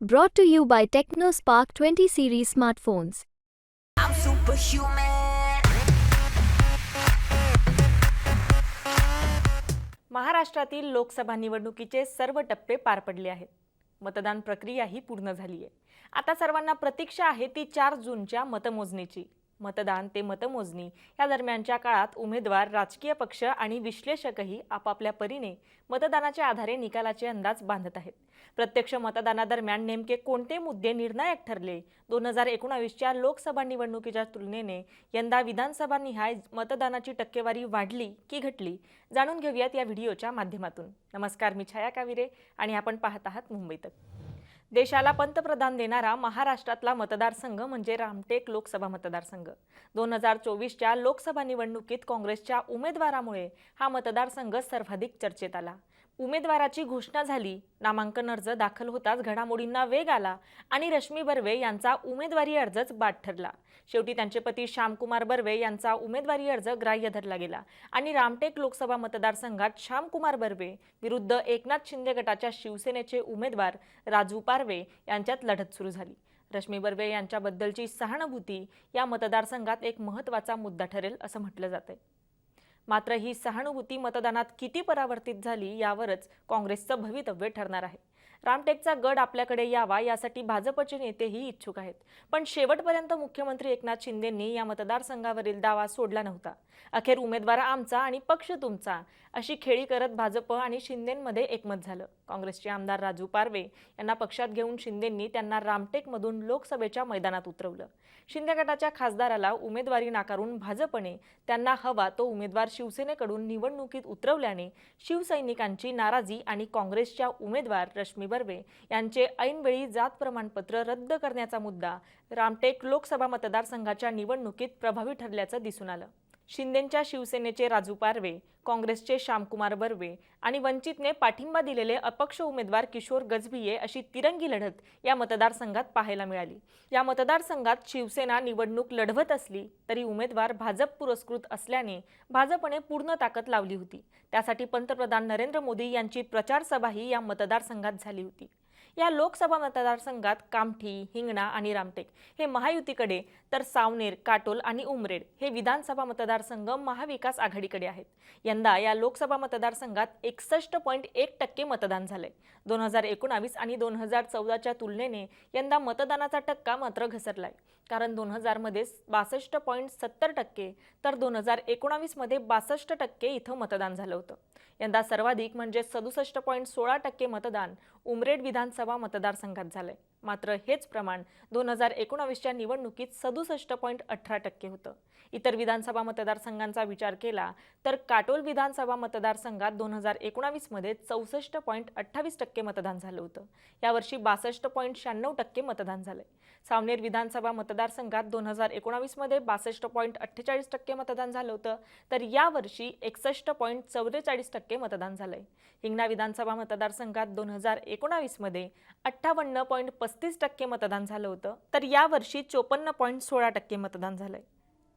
Brought to you by TechnoSpark 20 series smartphones. I'm superhuman. महाराष्ट्रातील लोकसभा निवडणुकीचे सर्व टप्पे पार पडले आहेत मतदान प्रक्रियाही पूर्ण झाली आहे आता सर्वांना प्रतीक्षा आहे ती चार जूनच्या मतमोजणीची मतदान ते मतमोजणी या दरम्यानच्या काळात उमेदवार राजकीय पक्ष आणि विश्लेषकही आपापल्या परीने मतदानाच्या आधारे निकालाचे अंदाज बांधत आहेत. प्रत्यक्ष मतदानादरम्यान नेमके कोणते मुद्दे निर्णायक ठरले? दोन हजार एकोणावीसच्या लोकसभा निवडणुकीच्या तुलनेने यंदा विधानसभा निहाय मतदानाची टक्केवारी वाढली की घटली? जाणून घेऊयात या व्हिडिओच्या माध्यमातून. नमस्कार मी छाया काविरे आणि आपण पाहत आहात मुंबईत देशाला पंतप्रधान देणारा महाराष्ट्रातला मतदारसंघ म्हणजे रामटेक लोकसभा मतदारसंघ. दोन हजार चोवीसच्या लोकसभा निवडणुकीत काँग्रेसच्या उमेदवारामुळे हा मतदारसंघ सर्वाधिक चर्चेत आला. उमेदवाराची घोषणा झाली. नामांकन अर्ज दाखल होताच घडामोडींना वेग आला आणि रश्मी बर्वे यांचा उमेदवारी अर्जच बाद ठरला. शेवटी त्यांचे पती श्यामकुमार बर्वे यांचा उमेदवारी अर्ज ग्राह्य धरला गेला आणि रामटेक लोकसभा मतदारसंघात श्यामकुमार बर्वे विरुद्ध एकनाथ शिंदे गटाच्या शिवसेनेचे उमेदवार राजू पारवे यांच्यात लढत सुरू झाली. रश्मी बर्वे यांच्याबद्दलची सहानुभूती या मतदारसंघात एक महत्त्वाचा मुद्दा ठरेल असं म्हटलं जातंय. मात्र ही सहानुभूती मतदानात किती परावर्तित झाली यावरच काँग्रेसचं भवितव्य ठरणार आहे. रामटेकचा गड आपल्याकडे यावा यासाठी भाजपचे नेतेही इच्छुक आहेत. पण शेवटपर्यंत मुख्यमंत्री एकनाथ शिंदेंनी या मतदारसंघावरील दावा सोडला नव्हता. अखेर उमेदवार आमचा आणि पक्ष तुमचा अशी खेळी करत भाजप आणि शिंदेंमध्ये एकमत झालं. काँग्रेसचे आमदार राजू पारवे यांना पक्षात घेऊन शिंदेंनी त्यांना रामटेकमधून लोकसभेच्या मैदानात उतरवलं. शिंदे गटाच्या खासदाराला उमेदवारी नाकारून भाजपने त्यांना हवा तो उमेदवार शिवसेनेकडून निवडणुकीत उतरवल्याने शिवसैनिकांची नाराजी आणि काँग्रेसच्या उमेदवार रश्मी बर्वे यांचे ऐनवेळी जात प्रमाणपत्र रद्द करण्याचा मुद्दा रामटेक लोकसभा मतदारसंघाच्या निवडणुकीत प्रभावी ठरल्याचं दिसून आलं. शिंदेंच्या शिवसेनेचे राजू पारवे काँग्रेसचे श्यामकुमार बर्वे आणि वंचितने पाठिंबा दिलेले अपक्ष उमेदवार किशोर गजभिये अशी तिरंगी लढत या मतदारसंघात पाहायला मिळाली. या मतदारसंघात शिवसेना निवडणूक लढवत असली तरी उमेदवार भाजप पुरस्कृत असल्याने भाजपने पूर्ण ताकद लावली होती. त्यासाठी पंतप्रधान नरेंद्र मोदी यांची प्रचारसभाही या मतदारसंघात झाली होती. या लोकसभा मतदारसंघात कामठी हिंगणा आणि रामटेक हे महायुतीकडे तर सावनेर काटोल आणि उमरेड हे विधानसभा मतदारसंघ महाविकास आघाडीकडे आहेत. यंदा या लोकसभा मतदारसंघात एकसष्ट पॉईंट एक टक्के मतदान झालंय. दोन हजार एकोणावीस आणि दोन हजार चौदाच्या तुलनेने यंदा मतदानाचा टक्का मात्र घसरलाय. कारण दोन हजारमध्ये बासष्ट पॉईंट सत्तर टक्के तर दोन हजार एकोणावीसमध्ये बासष्ट टक्के इथं मतदान झालं होतं. यंदा सर्वाधिक म्हणजे सदुसष्ट पॉईंट सोळा टक्के मतदान उमरेड विधानसभा विधानसभा मतदारसंघात झालं आहे मात्र हेच प्रमाण दोन हजार एकोणावीसच्या निवडणुकीत सदुसष्ट पॉईंट अठरा टक्के होतं. इतर विधानसभा मतदारसंघांचा विचार केला तर काटोल विधानसभा मतदारसंघात दोन हजार एकोणावीसमध्ये चौसष्ट पॉईंट अठ्ठावीस टक्के मतदान झालं होतं. यावर्षी बासष्ट पॉईंट शहाण्णव टक्के मतदान झालंय. सावनेर विधानसभा मतदारसंघात दोन हजार एकोणावीसमध्ये बासष्ट पॉईंट अठ्ठेचाळीस टक्के मतदान झालं होतं. तर यावर्षी एकसष्ट पॉईंट चौवेचाळीस टक्के मतदान झालंय. हिंगणा विधानसभा मतदारसंघात दोन हजार एकोणावीसमध्ये अठ्ठावन्न पॉईंट पस्तीस पस्तीस टक्के मतदान झालं होतं. तर यावर्षी चोपन्न पॉईंट सोळा टक्के मतदान झालंय.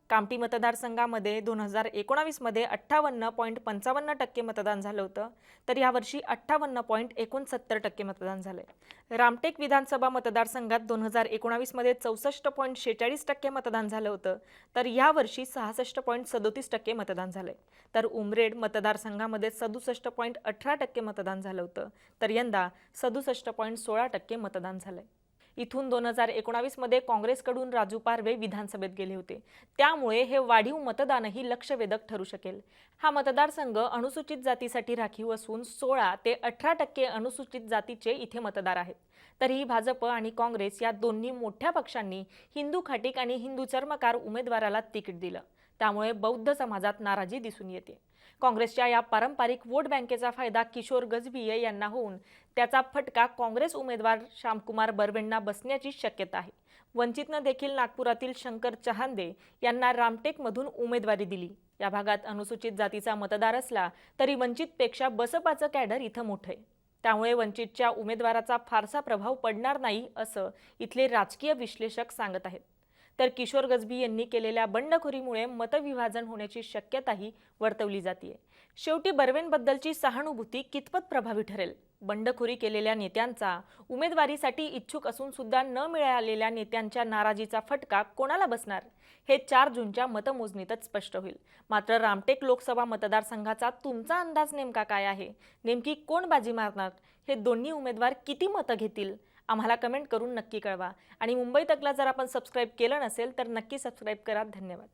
कामठी मतदारसंघामध्ये दोन हजार एकोणावीसमध्ये अठ्ठावन्न पॉईंट पंचावन्न टक्के मतदान झालं होतं. तर यावर्षी अठ्ठावन्न पॉईंट एकोणसत्तर टक्के मतदान झालं आहे रामटेक विधानसभा मतदारसंघात दोन हजार एकोणावीसमध्ये चौसष्ट पॉईंट शेहेचाळीस टक्के मतदान झालं होतं. तर यावर्षी सहासष्ट पॉईंट सदोतीस टक्के मतदान झालं आहे तर उमरेड मतदारसंघामध्ये सदुसष्ट पॉईंट अठरा टक्के मतदान झालं होतं. तर यंदा सदुसष्ट पॉईंट सोळा टक्के मतदान झालं आहे इथून दोन हजार एकोणावीसमध्ये काँग्रेसकडून राजू पारवे विधानसभेत गेले होते. त्यामुळे हे वाढीव मतदानही लक्षवेधक ठरू शकेल. हा मतदारसंघ अनुसूचित जातीसाठी राखीव असून सोळा ते अठरा टक्के अनुसूचित जातीचे इथे मतदार आहेत. तरीही भाजप आणि काँग्रेस या दोन्ही मोठ्या पक्षांनी हिंदू खाटीक आणि हिंदू चर्मकार उमेदवाराला तिकीट दिलं. त्यामुळे बौद्ध समाजात नाराजी दिसून येते. काँग्रेसच्या या पारंपरिक वोट बँकेचा फायदा किशोर गजभिये यांना होऊन त्याचा फटका काँग्रेस उमेदवार श्यामकुमार बर्वेंना बसण्याची शक्यता आहे. वंचितनं देखील नागपुरातील शंकर चहांदे यांना रामटेकमधून उमेदवारी दिली. या भागात अनुसूचित जातीचा मतदार असला तरी वंचितपेक्षा बसपाचं कॅडर इथं मोठं आहे. त्यामुळे वंचितच्या उमेदवाराचा फारसा प्रभाव पडणार नाही असं इथले राजकीय विश्लेषक सांगत आहेत. तर किशोर गजबी यांनी केलेल्या बंडखोरीमुळे मतविभाजन होण्याची शक्यताही वर्तवली जाते शेवटी बर्वेंबद्दलची सहानुभूती कितपत प्रभावी ठरेल? बंडखोरी केलेल्या नेत्यांचा उमेदवारीसाठी इच्छुक असून सुद्धा न मिळालेल्या नेत्यांच्या नाराजीचा फटका कोणाला बसणार? हे चार जूनच्या मतमोजणीतच स्पष्ट होईल. मात्र रामटेक लोकसभा मतदारसंघाचा तुमचा अंदाज नेमका काय आहे? नेमकी कोण बाजी मारणार? हे दोन्ही उमेदवार किती मतं घेतील? आम्हाला कमेंट करून नक्की कळवा. आणि मुंबई तकला जर आपण सबस्क्राईब केलं नसेल तर नक्की सबस्क्राईब करा. धन्यवाद.